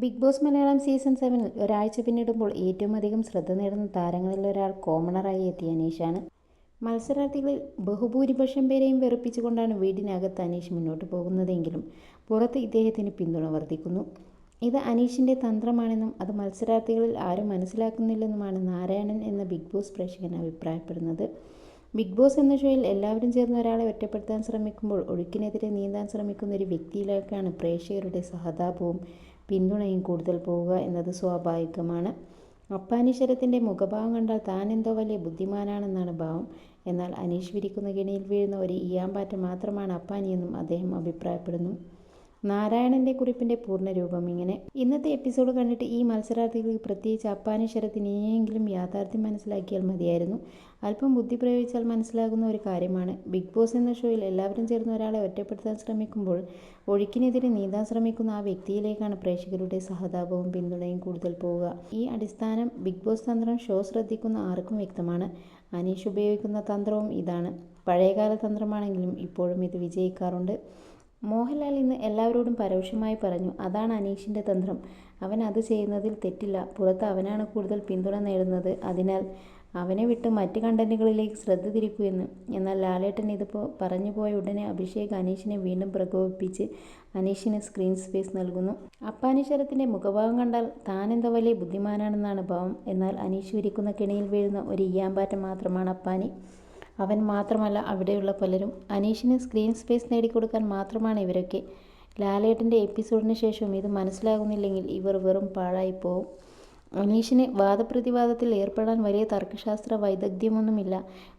Big boss Malayalam season സെവനിൽ ഒരാഴ്ച പിന്നിടുമ്പോൾ ഏറ്റവും അധികം ശ്രദ്ധ നേടുന്ന താരങ്ങളിൽ ഒരാൾ കോമണറായി എത്തിയ അനീഷാണ്. മത്സരാർത്ഥികളിൽ ബഹുഭൂരിപക്ഷം പേരെയും വെറുപ്പിച്ചുകൊണ്ടാണ് വീടിനകത്ത് അനീഷ് മുന്നോട്ട് പോകുന്നതെങ്കിലും പുറത്ത് ഇദ്ദേഹത്തിന് പിന്തുണ വർദ്ധിക്കുന്നു. ഇത് അനീഷിന്റെ തന്ത്രമാണെന്നും അത് മത്സരാർത്ഥികളിൽ ആരും മനസ്സിലാക്കുന്നില്ലെന്നുമാണ് നാരായണൻ എന്ന ബിഗ് ബോസ് പ്രേക്ഷകൻ അഭിപ്രായപ്പെടുന്നത്. ബിഗ് ബോസ് എന്ന ഷോയിൽ എല്ലാവരും ചേർന്ന് ഒരാളെ ഒറ്റപ്പെടുത്താൻ ശ്രമിക്കുമ്പോൾ ഒഴുക്കിനെതിരെ നീന്താൻ ശ്രമിക്കുന്ന ഒരു വ്യക്തിയിലേക്കാണ് പ്രേക്ഷകരുടെ സഹതാപവും പിന്തുണയും കൂടുതൽ പോവുക എന്നത് സ്വാഭാവികമാണ്. അപ്പാനീശ്വരത്തിന്റെ മുഖഭാവം കണ്ടാൽ താൻ എന്തോ വലിയ ബുദ്ധിമാനാണെന്നാണ് ഭാവം. എന്നാൽ അനീശ്വരിക്കുന്ന വിരിക്കുന്ന വീഴുന്ന ഒരു ഈയാമ്പാറ്റ മാത്രമാണ് അപ്പാനിയെന്നും അദ്ദേഹം അഭിപ്രായപ്പെടുന്നു. നാരായണന്റെ കുറിപ്പിന്റെ പൂർണരൂപം ഇങ്ങനെ. ഇന്നത്തെ എപ്പിസോഡ് കണ്ടിട്ട് ഈ മത്സരാർത്ഥികൾക്ക് പ്രത്യേകിച്ച് അപ്പാനി ശരത്തിന് ഇനിയെങ്കിലും യാഥാർത്ഥ്യം മനസ്സിലാക്കിയാൽ മതിയായിരുന്നു. അല്പം ബുദ്ധി പ്രയോഗിച്ചാൽ മനസ്സിലാകുന്ന ഒരു കാര്യമാണ്. ബിഗ് ബോസ് എന്ന ഷോയിൽ എല്ലാവരും ചേർന്ന് ഒരാളെ ഒറ്റപ്പെടുത്താൻ ശ്രമിക്കുമ്പോൾ ഒഴുക്കിനെതിരെ നീന്താൻ ശ്രമിക്കുന്ന ആ വ്യക്തിയിലേക്കാണ് പ്രേക്ഷകരുടെ സഹതാപവും പിന്തുണയും കൂടുതൽ പോവുക. ഈ അടിസ്ഥാനം ബിഗ് ബോസ് തന്ത്രം ഷോ ശ്രദ്ധിക്കുന്ന ആർക്കും വ്യക്തമാണ്. അനീഷ് ഉപയോഗിക്കുന്ന തന്ത്രവും ഇതാണ്. പഴയകാല തന്ത്രമാണെങ്കിലും ഇപ്പോഴും ഇത് വിജയിക്കാറുണ്ട്. മോഹൻലാൽ ഇന്ന് എല്ലാവരോടും പരോക്ഷമായി പറഞ്ഞു അതാണ് അനീഷിന്റെ തന്ത്രം. അവൻ അത് ചെയ്യുന്നതിൽ തെറ്റില്ല. പുറത്ത് അവനാണ് കൂടുതൽ പിന്തുണ നേടുന്നത്. അതിനാൽ അവനെ വിട്ട് മറ്റ് കണ്ടന്റുകളിലേക്ക് ശ്രദ്ധ തിരിക്കുമെന്ന് എന്നാൽ ലാലേട്ടൻ ഇതിപ്പോൾ പറഞ്ഞു പോയ ഉടനെ അഭിഷേക് അനീഷിനെ വീണ്ടും പ്രകോപിപ്പിച്ച് അനീഷിന് സ്ക്രീൻ സ്പേസ് നൽകുന്നു. അപ്പാനി ശരത്തിന്റെ മുഖഭാവം കണ്ടാൽ താനെന്തോ വലിയ ബുദ്ധിമാനാണെന്നാണ് ഭാവം. എന്നാൽ അനീഷ് വിരിക്കുന്ന കിണിയിൽ വീഴുന്ന ഒരു ഈയാമ്പാറ്റം മാത്രമാണ് അപ്പാനി. അവൻ മാത്രമല്ല അവിടെയുള്ള പലരും അനീഷിന് സ്ക്രീൻ സ്പേസ് നേടിക്കൊടുക്കാൻ മാത്രമാണ് ഇവരൊക്കെ. ലാലേട്ടന്റെ എപ്പിസോഡിന് ശേഷവും ഇത് മനസ്സിലാകുന്നില്ലെങ്കിൽ ഇവർ വെറും പാഴായിപ്പോവും. അനീഷിന് വാദപ്രതിവാദത്തിൽ ഏർപ്പെടാൻ വലിയ തർക്കശാസ്ത്ര വൈദഗ്ധ്യമൊന്നുമില്ല.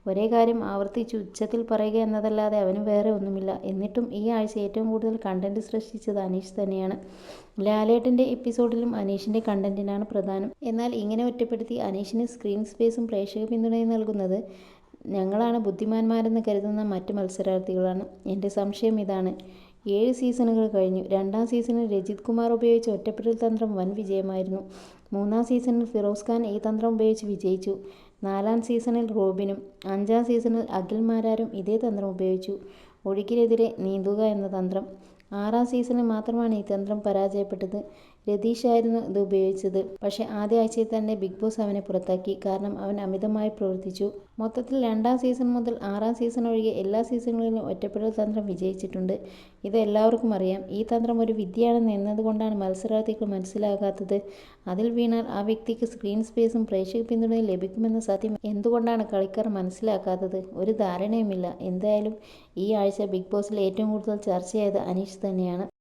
ഒരേ കാര്യം ആവർത്തിച്ച് ഉച്ചത്തിൽ പറയുക എന്നതല്ലാതെ അവന് വേറെ ഒന്നുമില്ല. എന്നിട്ടും ഈ ആഴ്ച ഏറ്റവും കൂടുതൽ കണ്ടന്റ് സൃഷ്ടിച്ചത് അനീഷ് തന്നെയാണ്. ലാലേട്ടന്റെ എപ്പിസോഡിലും അനീഷിന്റെ കണ്ടന്റിനാണ് പ്രധാനം. എന്നാൽ ഇങ്ങനെ ഒറ്റപ്പെടുത്തി അനീഷിന് സ്ക്രീൻ സ്പേസും പ്രേക്ഷക പിന്തുണയും നൽകുന്നത് ഞങ്ങളാണ് ബുദ്ധിമാന്മാരെന്ന് കരുതുന്ന മറ്റ് മത്സരാർത്ഥികളാണ്. എന്റെ സംശയം ഇതാണ്. ഏഴ് സീസണുകൾ കഴിഞ്ഞു. രണ്ടാം സീസണിൽ രജിത് കുമാർ ഉപയോഗിച്ച ഒറ്റപ്പെടൽ തന്ത്രം വൻ വിജയമായിരുന്നു. മൂന്നാം സീസണിൽ ഫിറോസ് ഖാൻ ഈ തന്ത്രം ഉപയോഗിച്ച് വിജയിച്ചു. നാലാം സീസണിൽ റോബിനും അഞ്ചാം സീസണിൽ അഖിൽ മാരാരും ഇതേ തന്ത്രം ഉപയോഗിച്ചു. ഒഴുക്കിനെതിരെ നീന്തുക എന്ന തന്ത്രം. ആറാം സീസണിൽ മാത്രമാണ് ഈ തന്ത്രം പരാജയപ്പെട്ടത്. രതീഷായിരുന്നു ഇത് ഉപയോഗിച്ചത്. പക്ഷെ ആദ്യ ആഴ്ചയിൽ തന്നെ ബിഗ് ബോസ് അവനെ പുറത്താക്കി. കാരണം അവൻ അമിതമായി പ്രവർത്തിച്ചു. മൊത്തത്തിൽ രണ്ടാം സീസൺ മുതൽ ആറാം സീസൺ ഒഴികെ എല്ലാ സീസണുകളിലും ഒറ്റപ്പെടൽ തന്ത്രം വിജയിച്ചിട്ടുണ്ട്. ഇത് എല്ലാവർക്കും അറിയാം. ഈ തന്ത്രം ഒരു വിദ്യയാണെന്ന് എന്നതുകൊണ്ടാണ് മത്സരാർത്ഥികൾ മനസ്സിലാകാത്തത്. അതിൽ വീണാൽ ആ വ്യക്തിക്ക് സ്ക്രീൻ സ്പേസും പ്രേക്ഷക പിന്തുണയും ലഭിക്കുമെന്ന സത്യം എന്തുകൊണ്ടാണ് കളിക്കാർ മനസ്സിലാക്കാത്തത്? ഒരു ധാരണയുമില്ല. എന്തായാലും ഈ ആഴ്ച ബിഗ് ബോസിൽ ഏറ്റവും കൂടുതൽ ചർച്ചയായത് അനീഷ് തന്നെയാണ്.